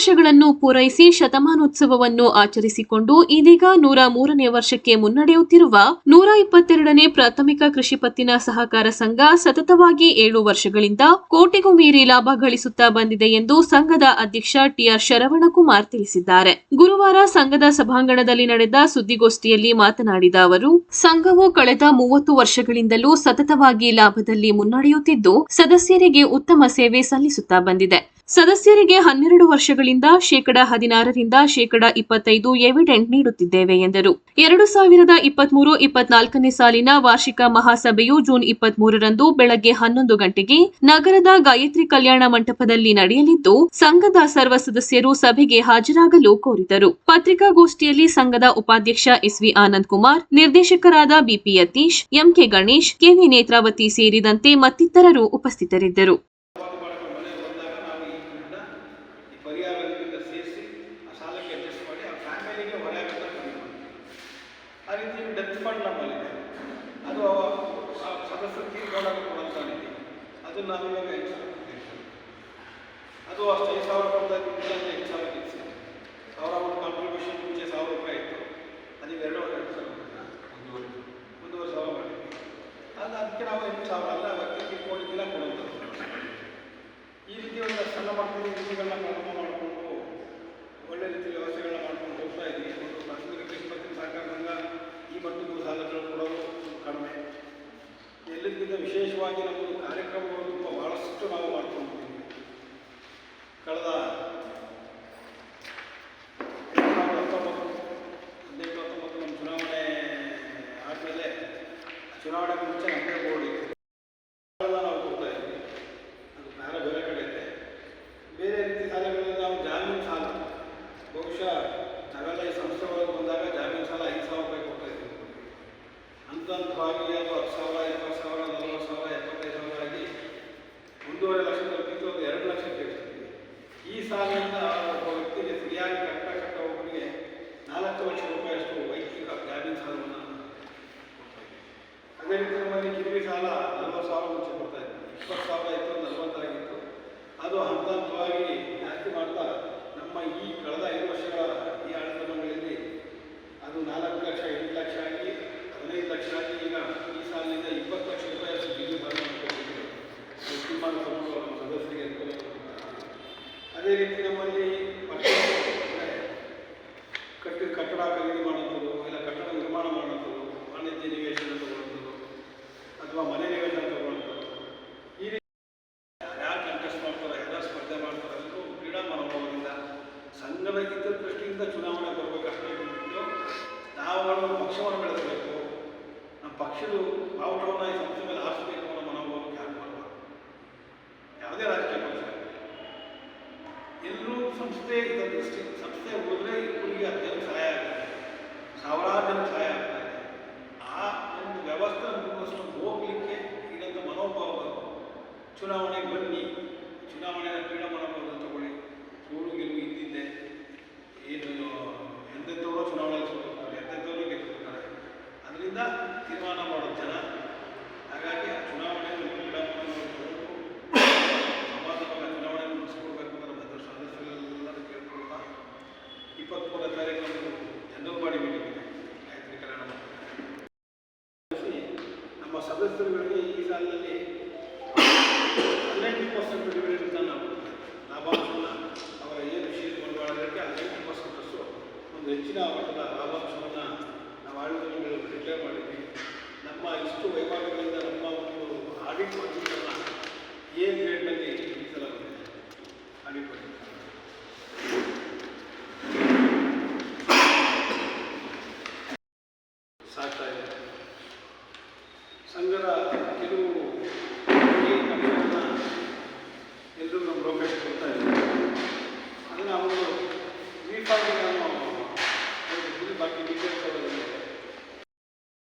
ವರ್ಷಗಳನ್ನು ಪೂರೈಸಿ ಶತಮಾನೋತ್ಸವವನ್ನು ಆಚರಿಸಿಕೊಂಡು ಇದೀಗ ನೂರ ಮೂರನೇ ವರ್ಷಕ್ಕೆ ಮುನ್ನಡೆಯುತ್ತಿರುವ ನೂರ ಇಪ್ಪತ್ತೆರಡನೇ ಪ್ರಾಥಮಿಕ ಕೃಷಿ ಪತ್ತಿನ ಸಹಕಾರ ಸಂಘ ಸತತವಾಗಿ ಏಳು ವರ್ಷಗಳಿಂದ ಕೋಟಿಗೂ ಮೀರಿ ಲಾಭ ಗಳಿಸುತ್ತಾ ಬಂದಿದೆ ಎಂದು ಸಂಘದ ಅಧ್ಯಕ್ಷ ಟಿಆರ್ ಶರವಣಕುಮಾರ್ ತಿಳಿಸಿದ್ದಾರೆ. ಗುರುವಾರ ಸಂಘದ ಸಭಾಂಗಣದಲ್ಲಿ ನಡೆದ ಸುದ್ದಿಗೋಷ್ಠಿಯಲ್ಲಿ ಮಾತನಾಡಿದ ಅವರು, ಸಂಘವು ಕಳೆದ ಮೂವತ್ತು ವರ್ಷಗಳಿಂದಲೂ ಸತತವಾಗಿ ಲಾಭದಲ್ಲಿ ಮುನ್ನಡೆಯುತ್ತಿದ್ದು, ಸದಸ್ಯರಿಗೆ ಉತ್ತಮ ಸೇವೆ ಸಲ್ಲಿಸುತ್ತಾ ಬಂದಿದೆ. ಸದಸ್ಯರಿಗೆ ಹನ್ನೆರಡು ವರ್ಷಗಳಿಂದ ಶೇಕಡ ಹದಿನಾರರಿಂದ ಶೇಕಡ ಇಪ್ಪತ್ತೈದು ಎವಿಡೆಂಟ್ ನೀಡುತ್ತಿದ್ದೇವೆ ಎಂದರು. ಎರಡು ಸಾವಿರದ ಇಪ್ಪತ್ಮೂರು ಇಪ್ಪತ್ನಾಲ್ಕನೇ ಸಾಲಿನ ವಾರ್ಷಿಕ ಮಹಾಸಭೆಯು ಜೂನ್ ಇಪ್ಪತ್ಮೂರರಂದು ಬೆಳಗ್ಗೆ ಹನ್ನೊಂದು ಗಂಟೆಗೆ ನಗರದ ಗಾಯತ್ರಿ ಕಲ್ಯಾಣ ಮಂಟಪದಲ್ಲಿ ನಡೆಯಲಿದ್ದು, ಸಂಘದ ಸರ್ವ ಸದಸ್ಯರು ಸಭೆಗೆ ಹಾಜರಾಗಲು ಕೋರಿದರು. ಪತ್ರಿಕಾಗೋಷ್ಠಿಯಲ್ಲಿ ಸಂಘದ ಉಪಾಧ್ಯಕ್ಷ ಎಸ್ವಿ ಆನಂದ್ ಕುಮಾರ್, ನಿರ್ದೇಶಕರಾದ B P Yathish, M K Ganesh, K V Netravati ಸೇರಿದಂತೆ ಮತ್ತಿತರರು ಉಪಸ್ಥಿತರಿದ್ದರು ಮದುವೆ ಬಂದಾಗ ನಾವು ಈ ದುಡ್ಡನ್ನ ಈ ಪರಿಹಾರದಿಂದ ಸೇರಿಸಿ ಆ ಸಾಲಕ್ಕೆ ಅಡ್ಜಸ್ಟ್ ಮಾಡಿ ಆ ಫ್ಯಾಮಿಲಿಗೆ ಹೊರೆ ಆಗುತ್ತೆ ಕಮ್ಮಿ ಮಾಡ್ತೀವಿ. ಆ ಫಂಡ್ ನಮ್ಮಲ್ಲಿದೆ ಅದು ಆ ಸದಸ್ಯರು ತೀರ್ಕೊಂಡಾಗ ಕೊಡುವಂಥ ನಿಧಿ ಅದು ನಾವು ಇವಾಗ ಎಂಟು ಸಾವಿರ. ಅದು ಅಷ್ಟು ಐದು ಸಾವಿರ ಕೊಡ್ತಾ ಇದ್ದಿಲ್ಲ ಅಂದರೆ ಸಾವಿರ ಇತ್ತು ಸಾವಿರ ಒಂದು ಕಾಂಟ್ರಿಬ್ಯೂಷನ್ ಮುಂಚೆ ಸಾವಿರ ರೂಪಾಯಿ ಇತ್ತು. ಅದೀಗ ಎರಡು ಎರಡು ಸಾವಿರ ಒಂದೂವರೆ ಒಂದೂವರೆ ಸಾವಿರ ಮಾಡಿದ್ವಿ ಅದು ಅದಕ್ಕೆ ನಾವು ಎಂಟು ಸಾವಿರ ಅಲ್ಲ ಅವಕ್ಕೆ ತೀರ್ಕೊಂಡಿದ್ದಿಲ್ಲ ಕೊಡುವಂಥದ್ದು. ಈ ರೀತಿ ಒಂದು ಸಣ್ಣ ಮಕ್ಕಳು ನಿಧಿಗಳನ್ನ ಪ್ರಾರಂಭ ಒಳ್ಳೆ ರೀತಿ ವ್ಯವಸ್ಥೆಗಳನ್ನ ಮಾಡ್ಕೊಂಡು ಹೋಗ್ತಾ ಇದ್ದೀವಿ ಒಂದು ಪ್ರಾಥಮಿಕ ಕೃಷಿ ಪತ್ತಿನ ಸಹಕಾರ ಸಂಘ ಈ ಮಟ್ಟಿಗೂ ಸಾಲಗಳು ಕೊಡೋದು ಕಡಿಮೆ ಎಲ್ಲದಕ್ಕಿಂತ ವಿಶೇಷವಾಗಿ ನಮ್ಮದು ಕಾರ್ಯಕ್ರಮಗಳು ತುಂಬ ಭಾಳಷ್ಟು ನಾವು ಮಾಡ್ಕೊಂಡಿದ್ದೀವಿ. ಕಳೆದ ಹತ್ತೊಂಬತ್ತು ಹತ್ತೊಂಬತ್ತು ನಮ್ಮ ಚುನಾವಣೆ ಆದಮೇಲೆ ಚುನಾವಣೆ ಮುಂಚೆ ನಾವು ಕೊಡ್ತಾ ಇದ್ವಿ. ಅದು ಬೇರೆ ಕಡೆ ಇದೆ. ಬೇರೆ ರೀತಿ ಸಾಲಗಳಲ್ಲಿ ನಾವು ಜಾಮೀನು ಸಾಲ, ಬಹುಶಃ ನಾವೆಲ್ಲ ಈ ಬಂದಾಗ ಜಾಮೀನು ಸಾಲ ಐದು ಸಾವಿರ ರೂಪಾಯಿ ಹಂತವಾಗಿ ಅದು ಹತ್ತು ಸಾವಿರ ಇಪ್ಪತ್ತು ಸಾವಿರ ಎಪ್ಪತ್ತೈದು ಸಾವಿರ ಆಗಿ ಒಂದೂವರೆ ಲಕ್ಷ ತಲುಪಿತ್ತು ಒಂದು ಎರಡು ಲಕ್ಷ ಕೇಳ್ತಿದ್ವಿ ಈ ಸಾಲದಿಂದ ಒಬ್ಬ ವ್ಯಕ್ತಿಗೆ ಸರಿಯಾಗಿ ಕಟ್ಟ ಕಟ್ಟ ಒಬ್ಬರಿಗೆ ನಾಲ್ಕು ಲಕ್ಷ ರೂಪಾಯಿ ಅಷ್ಟು ವೈಯಕ್ತಿಕ ಜಾಮೀನು ಸಾಲವನ್ನು ಅದೇ ರೀತಿ ನಮ್ಮಲ್ಲಿ ಕಿರಿವಿ ಸಾಲ ನಲವತ್ತು ಸಾವಿರ ಮುಂಚೆ ಕೊಡ್ತಾ ಇದ್ವಿ ಇಪ್ಪತ್ತು ಸಾವಿರ ಇತ್ತು ನಲವತ್ತಾಗಿತ್ತು ಅದು ಹಂತ ಹಂತವಾಗಿ ಜಾಸ್ತಿ ಮಾಡ್ತಾ ನಮ್ಮ ಈ ಕಳೆದ ಐದು ವರ್ಷಗಳ ಈ ಆಡಳಿತಗಳಲ್ಲಿ ಅದು ನಾಲ್ಕು ಲಕ್ಷ ಎಂಟು ಲಕ್ಷ ಆಗಿ ಹದಿನೈದು ಲಕ್ಷ ಆಗಿ ಈಗ ಈ ಸಾಲಿನಿಂದ ಇಪ್ಪತ್ತು ಲಕ್ಷ ರೂಪಾಯಿ ಅಷ್ಟು ಬಿಲ್ಲು ಮಾಡಿಕೊಂಡಿದ್ದೀವಿ ತೀರ್ಮಾನ ತಗೊಂಡು ನಮ್ಮ ಸದಸ್ಯರಿಗೆ ಅನುಕೂಲ ಮಾಡಿಕೊಡ್ತಾರೆ. ಅದೇ ರೀತಿ ನಮ್ಮಲ್ಲಿ ಕಟ್ಟಿ ಕಟ್ಟಡ ಖರೀದಿ ಮಾಡೋದು ಇಲ್ಲ ಕಟ್ಟಡ ನಿರ್ಮಾಣ ಮಾಡೋದು ವಾಣಿಜ್ಯ ನಿವೇಶನ ತಗೊಳ್ಳೋದು ಅಥವಾ ಮನೆ ನಿವೇಶನ ತಗೊಳ್ಳೋದು ಈ ರೀತಿ ಯಾರು ಕಂಟೆಸ್ಟ್ ಮಾಡ್ತಾರೆ, ಎಲ್ಲ ಸ್ಪರ್ಧೆ ಮಾಡ್ತಾರೆ ಎಲ್ಲರೂ ಕ್ರೀಡಾ ಮನೋಭಾವದಿಂದ ಸಂಘದ ದೃಷ್ಟಿಯಿಂದ ಚುನಾವಣೆ ಬರಬೇಕಷ್ಟೇ ನಾವು ಮಾಡುವ ಪಕ್ಷವನ್ನು ಬೆಳೆಸಬೇಕು. ನಮ್ಮ ಪಕ್ಷದ ಬಾವುಟವನ್ನು ಈ ಸಂಸ್ಥೆ ಮೇಲೆ ಹಾರಿಸಬೇಕು. ಸಂಸ್ಥೆ ದೃಷ್ಟಿ ಸಂಸ್ಥೆ ಹೋದರೆ ಹತ್ತು ಅತ್ಯಂತ ಸಹಾಯ ಆಗ್ತದೆ. ಸಾವಿರಾರು ಜನ ಸಹಾಯ ಆಗ್ತಾ ಇದೆ ಆ ಒಂದು ವ್ಯವಸ್ಥೆ ಮುಂದುವರಿಸ್ಕೊಂಡು ಹೋಗಲಿಕ್ಕೆ ಈಗಂತ ಮನೋಭಾವ ಚುನಾವಣೆಗೆ ಬನ್ನಿ. ಚುನಾವಣೆಯ ಕ್ರೀಡಾ ಮನೋಭಾವ ತಗೊಳ್ಳಿ. ಸೋಲು ಗೆಲುವು ಇದ್ದಿದ್ದೆ. ಏನು ಎಂತೆಂಥವರು ಚುನಾವಣೆ ಸೋತಿರ್ತಾರೆ ಎಂತೆಂಥವರು ಗೆದ್ದಿರ್ತಾರೆ ಅದರಿಂದ ತೀರ್ಮಾನ ಮಾಡೋ ಜನ ಹಾಗಾಗಿ ಆ ಚುನಾವಣೆ ಕ್ರೀಡಾ ಮನೋಭಾವ ತಗೊಂಡು ಸಮಾಜವಾಗಿ ಚುನಾವಣೆ ಮುಗಿಸ್ಕೊಡ್ಬೇಕು ಅಂತ ನಮ್ಮ ಎದುರು ಸದಸ್ಯರೆಲ್ಲರೂ ಕೇಳ್ಕೊಳ್ತಾ ಇಪ್ಪತ್ತ್ಮೂರನೇ ತಾರೀಕು ನಮ್ಮದು ಜನರಲ್ ಬಾಡಿ ಮೀಟಿಂಗ್ ಇದೆ ಗಾಯತ್ರಿ ಕಲ್ಯಾಣ ಮಂಟಪ. ನಮ್ಮ ಸದಸ್ಯರುಗಳಿಗೆ ಈ ಸಾಲಿನಲ್ಲಿ ಹದಿನೆಂಟು ಪರ್ಸೆಂಟ್ ಡಿವಿಡೆಂಡ್ ನಾವು ಲಾಭಾಂಶವನ್ನು ಅವರ ಏನು ಶೇರ್ ಬಂಡವಾಳಕ್ಕೆ ಹದಿನೆಂಟು ಪರ್ಸೆಂಟಷ್ಟು ಒಂದು ಹೆಚ್ಚಿನ ಮಟ್ಟದ ಲಾಭಾಂಶವನ್ನು ನಾವು ಆಡಳಿತ ಡಿಕ್ಲೇರ್ ಮಾಡಿದ್ವಿ. ನಮ್ಮ ಇಷ್ಟು ವಹಿವಾಟುಗಳಿಂದ ನಮ್ಮ ಒಂದು ಆಡಿಟ್ ಮಾಡಿದ್ದನ್ನು ಏನು ಇರಿಸಲಾಗಿದೆ ಆಡಿಟ್ ಮಾಡಿದ್ದು